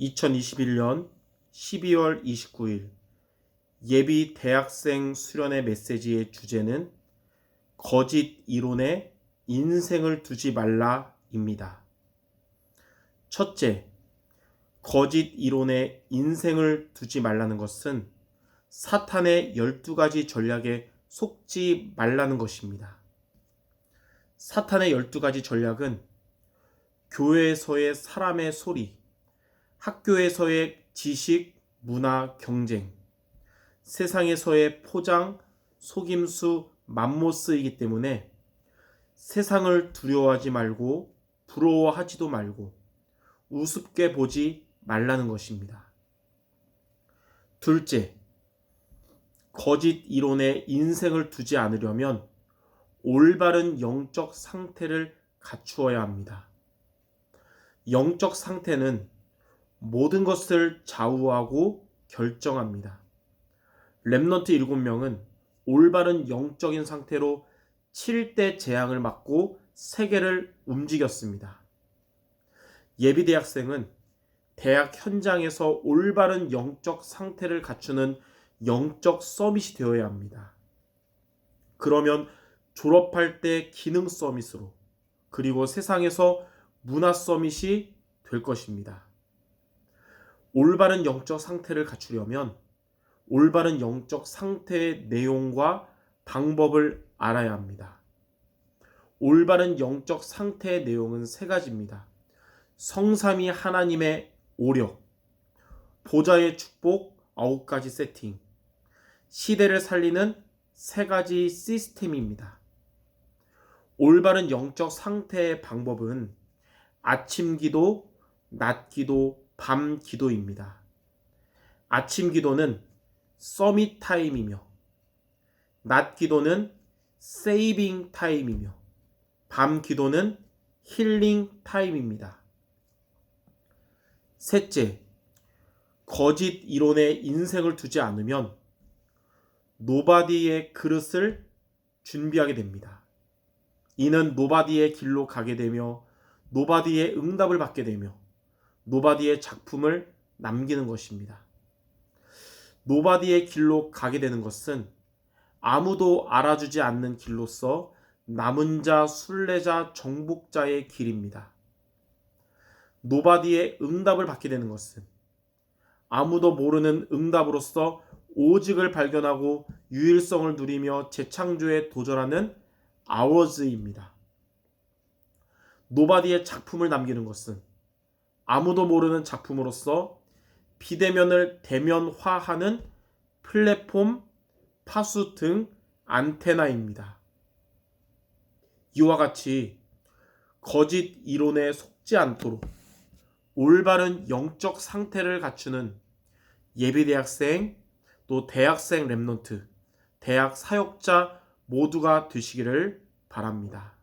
2021년 12월 29일 예비 대학생 수련회 메시지의 주제는 거짓 이론에 인생을 두지 말라입니다. 첫째, 거짓 이론에 인생을 두지 말라는 것은 사탄의 12가지 전략에 속지 말라는 것입니다. 사탄의 12가지 전략은 교회에서의 사람의 소리, 학교에서의 지식, 문화, 경쟁, 세상에서의 포장, 속임수, 맘모스이기 때문에 세상을 두려워하지 말고 부러워하지도 말고 우습게 보지 말라는 것입니다. 둘째, 거짓 이론에 인생을 두지 않으려면 올바른 영적 상태를 갖추어야 합니다. 영적 상태는 모든 것을 좌우하고 결정합니다. 렘넌트 7명은 올바른 영적인 상태로 7대 재앙을 맞고 세계를 움직였습니다. 예비대학생은 대학 현장에서 올바른 영적 상태를 갖추는 영적 서밋이 되어야 합니다. 그러면 졸업할 때 기능 서밋으로 그리고 세상에서 문화 서밋이 될 것입니다. 올바른 영적 상태를 갖추려면 올바른 영적 상태의 내용과 방법을 알아야 합니다. 올바른 영적 상태의 내용은 세 가지입니다. 성삼이 하나님의 오력, 보좌의 축복 아홉 가지 세팅, 시대를 살리는 세 가지 시스템입니다. 올바른 영적 상태의 방법은 아침 기도, 낮 기도, 밤 기도입니다. 아침 기도는 서밋 타임이며, 낮 기도는 세이빙 타임이며, 밤 기도는 힐링 타임입니다. 셋째, 거짓 이론에 인생을 두지 않으면 노바디의 그릇을 준비하게 됩니다. 이는 노바디의 길로 가게 되며 노바디의 응답을 받게 되며 노바디의 작품을 남기는 것입니다. 노바디의 길로 가게 되는 것은 아무도 알아주지 않는 길로서 남은 자, 순례자, 정복자의 길입니다. 노바디의 응답을 받게 되는 것은 아무도 모르는 응답으로서 오직을 발견하고 유일성을 누리며 재창조에 도전하는 아워즈입니다. 노바디의 작품을 남기는 것은 아무도 모르는 작품으로서 비대면을 대면화하는 플랫폼, 파수 등 안테나입니다. 이와 같이 거짓 이론에 속지 않도록 올바른 영적 상태를 갖추는 예비대학생 또 대학생 랩넌트, 대학 사역자 모두가 되시기를 바랍니다.